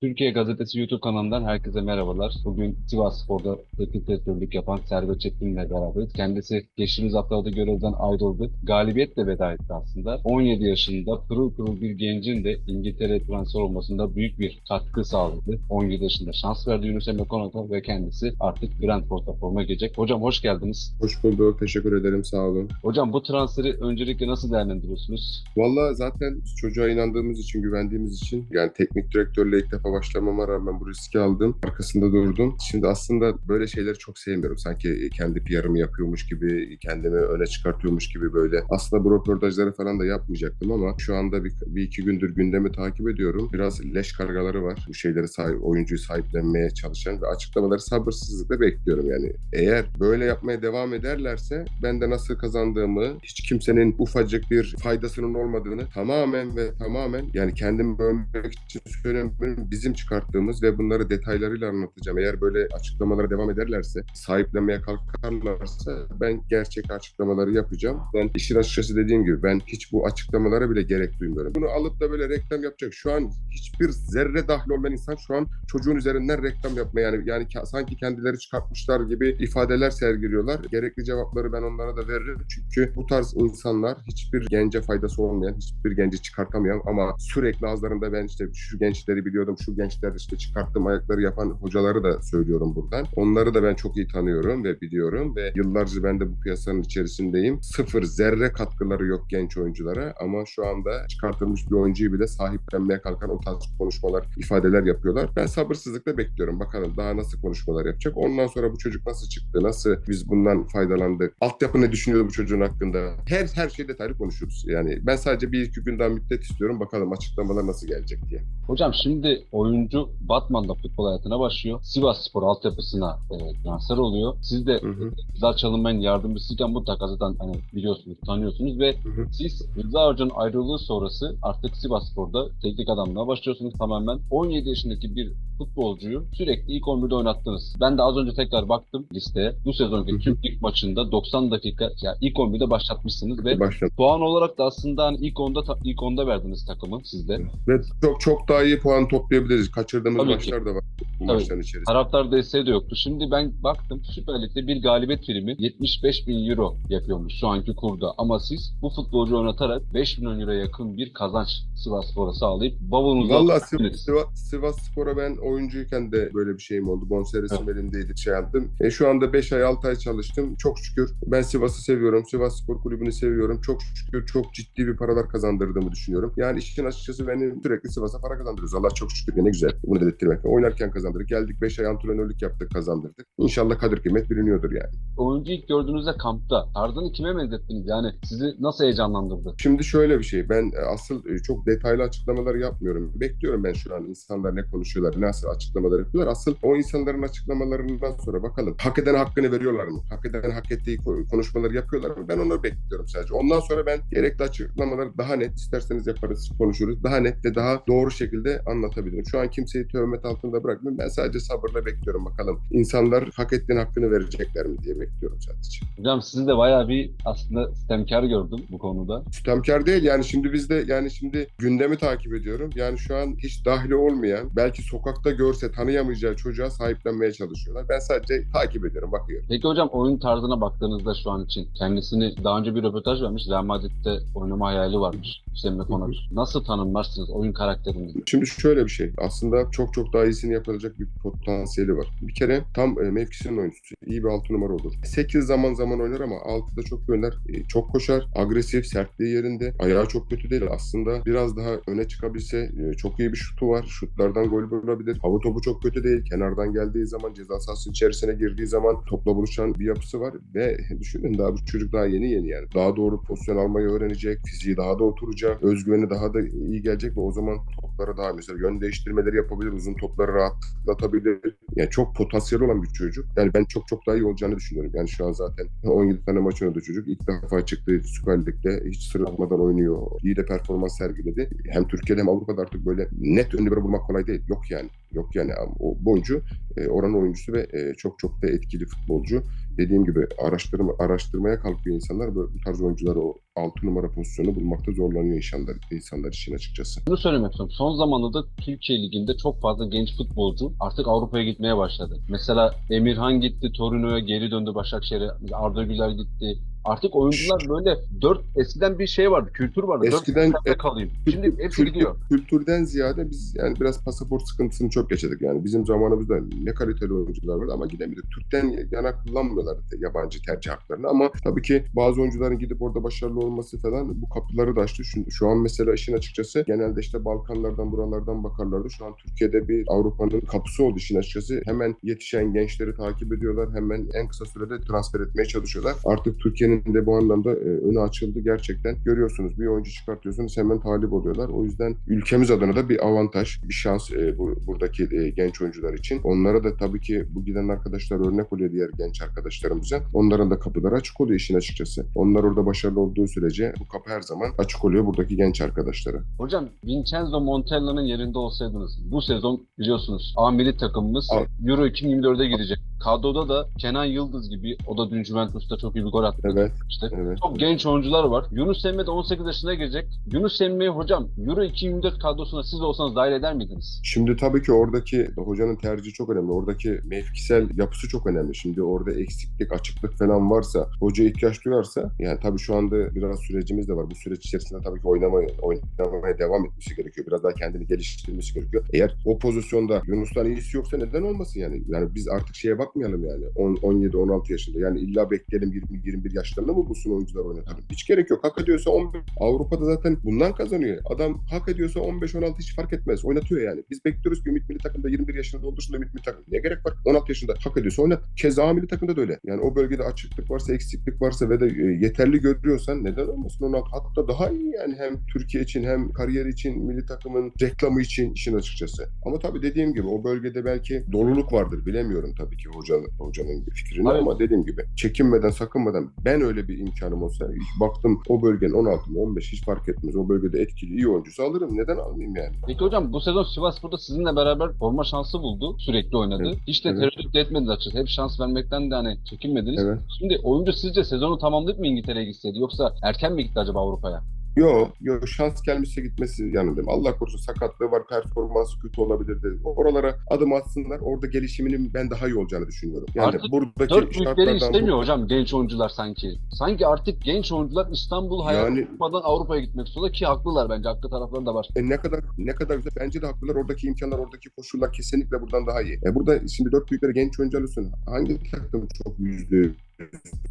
Türkiye Gazetesi YouTube kanalından herkese merhabalar. Bugün Sivas Spor'da teknik direktörlük yapan Servet Çetin'le beraberiz. Kendisi geçtiğimiz haftalarda görevden ayrıldı. Galibiyetle veda etti aslında. 17 yaşında pırıl pırıl bir gencin de İngiltere transfer olmasında büyük bir katkı sağladı. 17 yaşında şans verdi Yunus Emre Konat'a ve kendisi artık Brentford'da forma giyecek. Hocam hoş geldiniz. Hoş bulduk. Teşekkür ederim. Sağ olun. Hocam bu transferi öncelikle nasıl değerlendiriyorsunuz? Valla zaten çocuğa inandığımız için, güvendiğimiz için yani teknik direktörle ilk defa başlamama rağmen bu riski aldım. Arkasında durdum. Şimdi aslında böyle şeyleri çok sevmiyorum. Sanki kendi PR'ımı yapıyormuş gibi, kendimi öne çıkartıyormuş gibi böyle. Aslında bu röportajları falan da yapmayacaktım ama şu anda bir, bir iki gündür gündemi takip ediyorum. Biraz leş kargaları var. Bu şeyleri sahip, oyuncuyu sahiplenmeye çalışan ve açıklamaları sabırsızlıkla bekliyorum yani. Eğer böyle yapmaya devam ederlerse ben de nasıl kazandığımı, hiç kimsenin ufacık bir faydasının olmadığını tamamen ve tamamen yani kendimi övmek için söylemiyorum. Bizim çıkarttığımız ve bunları detaylarıyla anlatacağım. Eğer böyle açıklamalara devam ederlerse, sahiplenmeye kalkarlarsa ben gerçek açıklamaları yapacağım. Ben işin açıkçası dediğim gibi ben hiç bu açıklamalara bile gerek duymuyorum. Bunu alıp da böyle reklam yapacak. Şu an hiçbir zerre dahil olmayan insan şu an çocuğun üzerinden reklam yapma yani yani sanki kendileri çıkartmışlar gibi ifadeler sergiliyorlar. Gerekli cevapları ben onlara da veririm. Çünkü bu tarz insanlar hiçbir gence faydası olmayan, hiçbir genci çıkartamayan ama sürekli ağızlarında ben işte şu gençleri biliyordum, şu gençler işte çıkarttım ayakları yapan hocaları da söylüyorum buradan. Onları da ben çok iyi tanıyorum ve biliyorum ve yıllarca ben de bu piyasanın içerisindeyim. Sıfır zerre katkıları yok genç oyunculara ama şu anda çıkartılmış bir oyuncuyu bile sahiplenmeye kalkan o tarz konuşmalar, ifadeler yapıyorlar. Ben sabırsızlıkla bekliyorum. Bakalım daha nasıl konuşmalar yapacak. Ondan sonra bu çocuk nasıl çıktı, nasıl biz bundan faydalandık, altyapı ne düşünüyordu bu çocuğun hakkında. Her her şey detaylı konuşuruz. Yani ben sadece bir iki gün daha müddet istiyorum. Bakalım açıklamalar nasıl gelecek diye. Hocam şimdi oyuncu Batman'da futbol hayatına başlıyor. Sivas Spor altyapısına e, transfer oluyor. Siz de Hı hı. Rıza Çalınmay'ın yardımcısıyken mutlaka zaten hani biliyorsunuz, tanıyorsunuz ve Hı hı. siz Rıza Hoca'nın ayrılığı sonrası artık Sivas Spor'da teknik adamlığa başlıyorsunuz tamamen. 17 yaşındaki bir futbolcuyu sürekli ilk 11'de oynattınız. Ben de az önce tekrar baktım listeye. Bu sezonki. Türk Lig maçında 90 dakika ya ilk 11'de başlatmışsınız ve Başladım. puan olarak da aslında hani ilk 10'da ta- ilk 10'da verdiniz takımı sizde. Ve çok çok daha iyi puan toplayabiliriz. Kaçırdığımız Tabii ki. maçlar da var bu Tabii. maçların içerisinde. Taraftar desteği de yoktu. Şimdi ben baktım Süper Lig'de bir galibiyet primi 75 bin euro yapıyormuş şu anki kurda. Ama siz bu futbolcu oynatarak 5 milyon euro yakın bir kazanç Sivas Spor'a sağlayıp bavulunuzu Valla Sivas. Sivas, Sivas Spor'a ben oyuncuyken de böyle bir şeyim oldu. Bonservisim elimdeydi şey yaptım. E, şu anda 5 ay 6 ay çalıştım. Çok şükür ben Sivas'ı seviyorum. Sivas Spor Kulübü'nü seviyorum. Çok şükür çok ciddi bir paralar kazandırdığımı düşünüyorum. Yani işin açıkçası benim sürekli Sivas'a para kazandırıyoruz. Allah çok şükür ne güzel bunu belirttirmek. Oynarken kazandırdık. Geldik 5 ay antrenörlük yaptık kazandırdık. İnşallah kadir kıymet biliniyordur yani. Oyuncu ilk gördüğünüzde kampta tarzını kime benzettiniz? Yani sizi nasıl heyecanlandırdı? Şimdi şöyle bir şey. Ben e, asıl e, çok detaylı açıklamalar yapmıyorum. Bekliyorum ben şu an insanlar ne konuşuyorlar, nasıl açıklamalar yapıyorlar. Asıl o insanların açıklamalarından sonra bakalım. Hak eden hakkını veriyorlar mı? Hak eden hak ettiği ko- konuşmaları yapıyorlar mı? Ben onları bekliyorum sadece. Ondan sonra ben gerekli açıklamaları daha net isterseniz yaparız, konuşuruz. Daha net ve daha doğru şekilde anlatabilirim. Şu an kimseyi töhmet altında bırakmıyorum. Ben sadece sabırla bekliyorum bakalım. İnsanlar hak ettiğin hakkını verecekler mi diye bekliyorum sadece. Hocam sizi de bayağı bir aslında sistemkar gördüm bu konuda. Sistemkar değil yani şimdi bizde yani şimdi gündemi takip ediyorum. Yani şu an hiç dahili olmayan belki sokakta görse tanıyamayacağı çocuğa sahiplenmeye çalışıyorlar. Ben sadece takip ediyorum bakıyorum. Peki hocam oyun tarzına baktığınızda şu an için kendisini daha önce bir röportaj vermiş. Real Madrid'de oynama hayali varmış. İşte Emre Konak. Nasıl tanımlarsınız oyun karakterini? Şimdi şöyle bir şey. Aslında çok çok daha iyisini yapılacak bir potansiyeli var. Bir kere tam e, mevkisinin oyuncusu. İyi bir altı numara olur. 8 zaman zaman oynar ama 6'da çok oynar. E, çok koşar. Agresif, sertliği yerinde. Ayağı çok kötü değil. Aslında biraz daha öne çıkabilse e, çok iyi bir şutu var. Şutlardan gol bulabilir. Hava topu çok kötü değil. Kenardan geldiği zaman ceza sahası içerisine girdiği zaman topla buluşan bir yapısı var ve düşünün daha bu çocuk daha yeni yeni yani. Daha doğru pozisyon almayı öğrenecek. Fiziği daha da oturacak. Özgüveni daha da iyi gelecek ve o zaman toplara daha mesela yön değiştirmeleri yapabilir. Uzun topları rahatlatabilir. Yani çok potansiyel olan bir çocuk. Yani ben çok çok daha iyi olacağını düşünüyorum. Yani şu an zaten 17 tane maç oynadı çocuk. İlk defa çıktı Süper Lig'de. Hiç sırıtmadan oynuyor. İyi de performans sergiledi. Hem Türkiye'de hem Avrupa'da artık böyle net ön libero bulmak kolay değil. Yok yani. yok yani o bu oyuncu e, oranın oyuncusu ve e, çok çok da etkili futbolcu. Dediğim gibi araştırma araştırmaya kalkıyor insanlar. Böyle bu tarz oyuncuları o 6 numara pozisyonu bulmakta zorlanıyor insanlar, insanlar için açıkçası. Bunu söylemek istiyorum. Son zamanlarda Türkiye Ligi'nde çok fazla genç futbolcu artık Avrupa'ya gitmeye başladı. Mesela Emirhan gitti, Torino'ya geri döndü Başakşehir'e. Arda Güler gitti. Artık oyuncular böyle dört eskiden bir şey vardı, kültür vardı. Eskiden- dört sene kalayım. Şimdi hepsi Kültür- gidiyor. Kültürden ziyade biz yani biraz pasaport sıkıntısını çok yaşadık. Yani bizim zamanımızda ne kaliteli oyuncular vardı ama gidemedik. Türk'ten yana kullanmıyorlardı yabancı tercih haklarını ama tabii ki bazı oyuncuların gidip orada başarılı olması falan bu kapıları da açtı. Şu, şu an mesela işin açıkçası genelde işte Balkanlardan buralardan bakarlardı. Şu an Türkiye'de bir Avrupa'nın kapısı oldu işin açıkçası. Hemen yetişen gençleri takip ediyorlar. Hemen en kısa sürede transfer etmeye çalışıyorlar. Artık Türkiye'nin de bu anlamda e, önü açıldı gerçekten. Görüyorsunuz bir oyuncu çıkartıyorsunuz hemen talip oluyorlar. O yüzden ülkemiz adına da bir avantaj, bir şans e, bu, buradaki e, genç oyuncular için. Onlara da tabii ki bu giden arkadaşlar örnek oluyor diğer genç arkadaşlarımıza. Onların da kapıları açık oluyor işin açıkçası. Onlar orada başarılı olduğu sürece bu kapı her zaman açık oluyor buradaki genç arkadaşlara. Hocam Vincenzo Montella'nın yerinde olsaydınız bu sezon biliyorsunuz A milli takımımız Al. Euro 2024'e girecek. Kadroda da Kenan Yıldız gibi o da dün Juventus'ta çok iyi bir gol attı. Evet, İşte. evet. Çok genç oyuncular var. Yunus Emre de 18 yaşına girecek. Yunus Emre'yi hocam Euro 2024 kadrosuna siz olsanız dahil eder miydiniz? Şimdi tabii ki oradaki hocanın tercihi çok önemli. Oradaki mevkisel yapısı çok önemli. Şimdi orada eksiklik, açıklık falan varsa, hoca ihtiyaç duyarsa yani tabii şu anda biraz sürecimiz de var. Bu süreç içerisinde tabii ki oynamaya, oynamaya devam etmesi gerekiyor. Biraz daha kendini geliştirmesi gerekiyor. Eğer o pozisyonda Yunus'tan iyisi yoksa neden olmasın yani? Yani biz artık şeye bakmayalım yani. 10, 17, 16 yaşında. Yani illa bekleyelim 20, 21 yaşlarında mı bulsun oyuncular oynatalım? Hiç gerek yok. Hak ediyorsa 15. Avrupa'da zaten bundan kazanıyor. Adam hak ediyorsa 15-16 hiç fark etmez. Oynatıyor yani. Biz bekliyoruz ki Ümit Milli Takımda 21 yaşında doldursun da Ümit Milli Takım. Ne gerek var? 16 yaşında hak ediyorsa oynat. Keza Milli Takımda da öyle. Yani o bölgede açıklık varsa, eksiklik varsa ve de e, yeterli görüyorsan neden olmasın 16? Hatta daha iyi yani hem Türkiye için hem kariyer için, milli takımın reklamı için işin açıkçası. Ama tabii dediğim gibi o bölgede belki doluluk vardır. Bilemiyorum tabii ki hocanın, hocanın fikrini Evet. ama dediğim gibi çekinmeden, sakınmadan ben öyle bir imkanım olsa baktım o bölgenin 16 mı 15 hiç fark etmez. O bölgede etkili iyi oyuncusu alırım. Neden almayayım yani? Peki hocam bu sezon Sivasspor'da sizinle beraber forma şansı buldu. Sürekli oynadı. Evet, Hiç de evet. tereddüt etmediniz açıkçası. Hep şans vermekten de hani çekinmediniz. Evet. Şimdi oyuncu sizce sezonu tamamlayıp mı İngiltere'ye gitseydi yoksa erken mi gitti acaba Avrupa'ya? Yo, yo şans gelmişse gitmesi yanındayım. Allah korusun sakatlığı var, performansı kötü olabilirdi. Oralara adım atsınlar. Orada gelişiminin ben daha iyi olacağını düşünüyorum. Yani Artık buradaki Dört büyükleri istemiyor hocam genç oyuncular sanki. Sanki artık genç oyuncular İstanbul hayal Yani- Avrupa'ya gitmek istiyorlar ki haklılar bence. Haklı tarafları da var. E ne kadar ne kadar güzel. Bence de haklılar. Oradaki imkanlar, oradaki koşullar kesinlikle buradan daha iyi. E burada şimdi dört büyükleri genç oyuncu alıyorsun. Hangi takım çok yüzde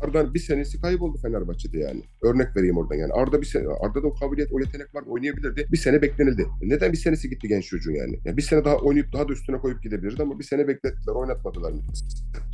Arda'nın bir senesi kayboldu Fenerbahçe'de yani. Örnek vereyim oradan yani. Arda bir sene, Arda'da o kabiliyet, o yetenek var, oynayabilirdi. Bir sene beklenildi. E Neden bir senesi gitti genç çocuğun yani? yani? Bir sene daha oynayıp daha da üstüne koyup gidebilirdi ama bir sene beklettiler, oynatmadılar.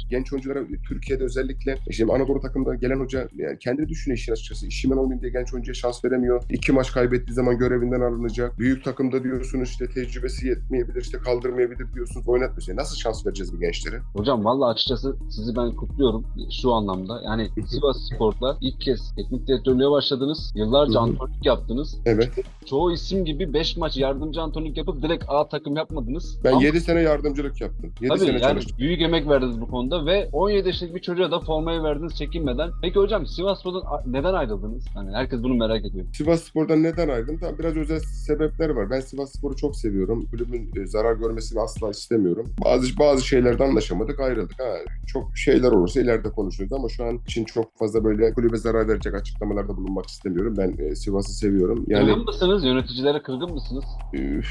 Genç oyunculara Türkiye'de özellikle e şimdi Anadolu takımda gelen hoca yani kendi düşünüyor işin açıkçası. İşimen olmayayım diye genç oyuncuya şans veremiyor. İki maç kaybettiği zaman görevinden alınacak. Büyük takımda diyorsunuz işte tecrübesi yetmeyebilir, işte kaldırmayabilir diyorsunuz. Oynatmıyor. Nasıl şans vereceğiz bu gençlere? Hocam valla açıkçası sizi ben kutluyorum şu anlamda. Yani Sivas Spor'la ilk kez teknik direktörlüğe başladınız. Yıllarca antrenörlük yaptınız. Evet. Çoğu isim gibi 5 maç yardımcı antrenörlük yapıp direkt A takım yapmadınız. Ben Ama 7 sene yardımcılık yaptım. 7 Tabii sene yani çalıştım. büyük emek verdiniz bu konuda ve 17 yaşındaki bir çocuğa da formayı verdiniz çekinmeden. Peki hocam Sivasspor'dan a- neden ayrıldınız? Hani herkes bunu merak ediyor. Sivas Spor'dan neden ayrıldım? Tamam biraz özel sebepler var. Ben Sivas Spor'u çok seviyorum. Kulübün e, zarar görmesini asla istemiyorum. Bazı bazı şeylerden anlaşamadık, ayrıldık. Ha, çok şeyler olursa ileride konuşuruz ama şu an için çok fazla böyle kulübe zarar verecek açıklamalarda bulunmak istemiyorum. Ben e, Sivas'ı seviyorum. Yani Kırgın mısınız? Yöneticilere kırgın mısınız? üf,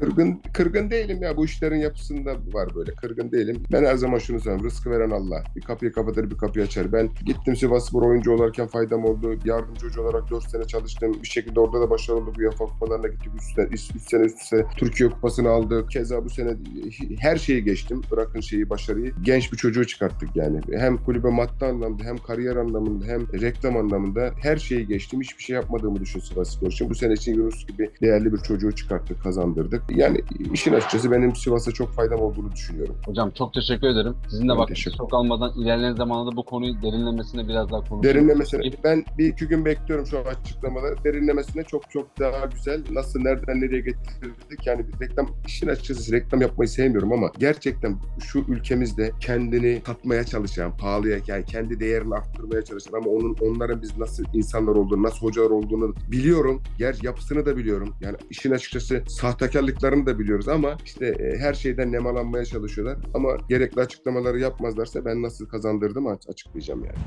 Kırgın, kırgın değilim ya. Bu işlerin yapısında var böyle. Kırgın değilim. Ben her zaman şunu söylüyorum. Rızkı veren Allah. Bir kapıyı kapatır, bir kapıyı açar. Ben gittim Sivasspor oyuncu olarken faydam oldu. Yardımcı hoca olarak 4 sene çalıştım. Bir şekilde orada da başarılı olduk. UEFA kupalarına gittik. 3 sene, üst, üst sene üst üste Türkiye kupasını aldık. Keza bu sene her şeyi geçtim. Bırakın şeyi, başarıyı. Genç bir çocuğu çıkarttık yani. Hem kulübe maddi anlamda, hem kariyer anlamında, hem reklam anlamında her şeyi geçtim. Hiçbir şey yapmadığımı düşün Sivasspor için. Bu sene için Yunus gibi değerli bir çocuğu çıkarttık, kazandırdık. Yani işin açıkçası benim Sivas'a çok faydam olduğunu düşünüyorum. Hocam çok teşekkür ederim. Sizinle Ben vaktinizi çok almadan ilerleyen zamanda bu konuyu derinlemesine biraz daha konuşalım. Derinlemesine ben bir iki gün bekliyorum şu açıklamaları. Derinlemesine çok çok daha güzel. Nasıl nereden nereye getirdik yani bir reklam işin açıkçası reklam yapmayı sevmiyorum ama gerçekten şu ülkemizde kendini katmaya çalışan, pahalıya yani kendi değerini arttırmaya çalışan ama onun onların biz nasıl insanlar olduğunu, nasıl hocalar olduğunu biliyorum. Yer yapısını da biliyorum. Yani işin açıkçası sahtekarlıklarını da biliyoruz ama işte e, her şeyden nemalanmaya çalışıyorlar. Ama gerekli açıklamaları yapmazlarsa ben nasıl kazandırdım açıklayacağım yani.